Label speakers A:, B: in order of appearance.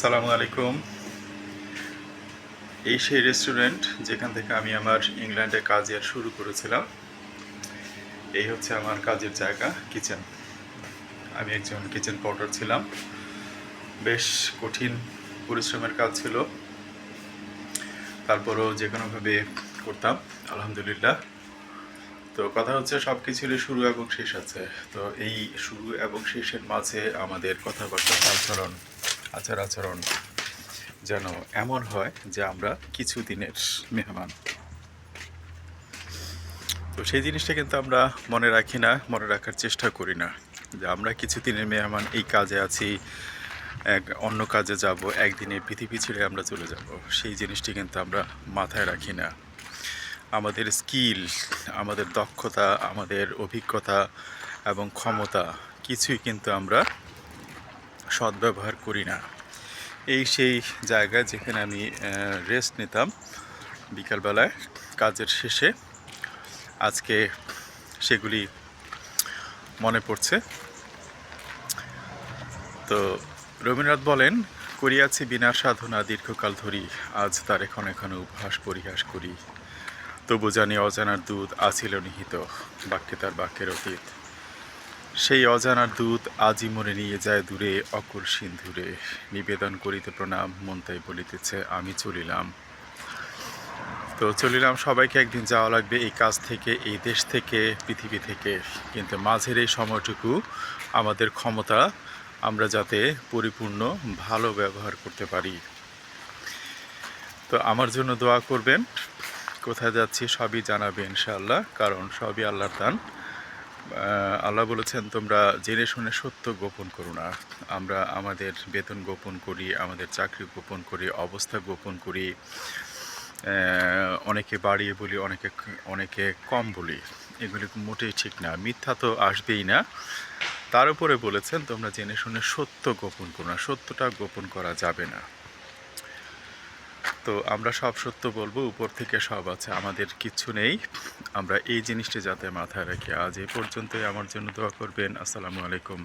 A: সালামু আলাইকুম। এই সেই রেস্টুরেন্ট যেখান থেকে আমি আমার ইংল্যান্ডে কাজের শুরু করেছিলাম। এই হচ্ছে আমার কাজের জায়গা কিচেন আমি একজন কিচেন পাউডার ছিলাম। বেশ কঠিন পরিশ্রমের কাজ ছিল। তারপরও যে কোনোভাবে করতাম, আলহামদুলিল্লাহ। তো কথা হচ্ছে সব কিছুরই শুরু এবং শেষ আছে। তো এই শুরু এবং শেষের মাঝে আমাদের কথাবার্তা আচরণ আচার আচরণ যেন এমন হয় যে আমরা কিছু দিনের মেহমান। তো সেই জিনিসটা কিন্তু আমরা মনে রাখি না, মনে রাখার চেষ্টা করি না যে আমরা কিছু দিনের মেহমান, এই কাজে আছি, এক অন্য কাজে যাব, একদিনে পৃথিবী ছেড়ে আমরা চলে যাব। সেই জিনিসটি কিন্তু আমরা মাথায় রাখি না। আমাদের স্কিল, আমাদের দক্ষতা, আমাদের অভিজ্ঞতা এবং ক্ষমতা কিছুই কিন্তু আমরা সদ্ব্যবহার করি না। এই সেই জায়গা যেখানে আমি রেস্ট নিতাম বিকালবেলায়, কাজের শেষে। আজকে সেগুলি মনে পড়ছে। তো রবীন্দ্রনাথ বলেন, করিয়াছি বিনা সাধনা দীর্ঘকাল ধরি, আজ তার এখন এখন উপহাস পরিহাস করি। তবু জানি অজানার দুধ আছিল নিহিত, বাক্যে তার বাক্যের অতীত। সেই অজানার দূত আজই মনে নিয়ে যায় দূরে অকুল সিন্ধুরে। নিবেদন করিতে প্রণাম, মন তাই বলিতেছে, আমি চলিলাম। তো চলিলাম, সবাইকে একদিন যাওয়া লাগবে এই কাজ থেকে, এই দেশ থেকে, পৃথিবী থেকে। কিন্তু মাঝের এই সময়টুকু আমাদের ক্ষমতা আমরা যাতে পরিপূর্ণ, ভালো ব্যবহার করতে পারি। তো আমার জন্য দোয়া করবেন। কোথায় যাচ্ছি সবই জানাবে ইনশাআল্লাহ, কারণ সবই আল্লাহর দান। আল্লাহ বলেছেন, তোমরা জেনে শুনে সত্য গোপন করো না। আমরা আমাদের বেতন গোপন করি, আমাদের চাকরি গোপন করি, অবস্থা গোপন করি। অনেকে বাড়িয়ে বলি, অনেকে অনেকে কম বলি। এগুলি মোটেই ঠিক না। মিথ্যা তো আসবেই না। তার উপরে বলেছেন, তোমরা জেনে শুনে সত্য গোপন করো না। সত্যটা গোপন করা যাবে না। তো আমরা সব সত্য বলব, উপর থেকে সব আছে, আমাদের কিচ্ছু নেই। আমরা এই জিনিসটি যাতে মাথায় রাখি। আজ এ পর্যন্তই। আমার জন্য দোয়া করবেন। আসসালামু আলাইকুম।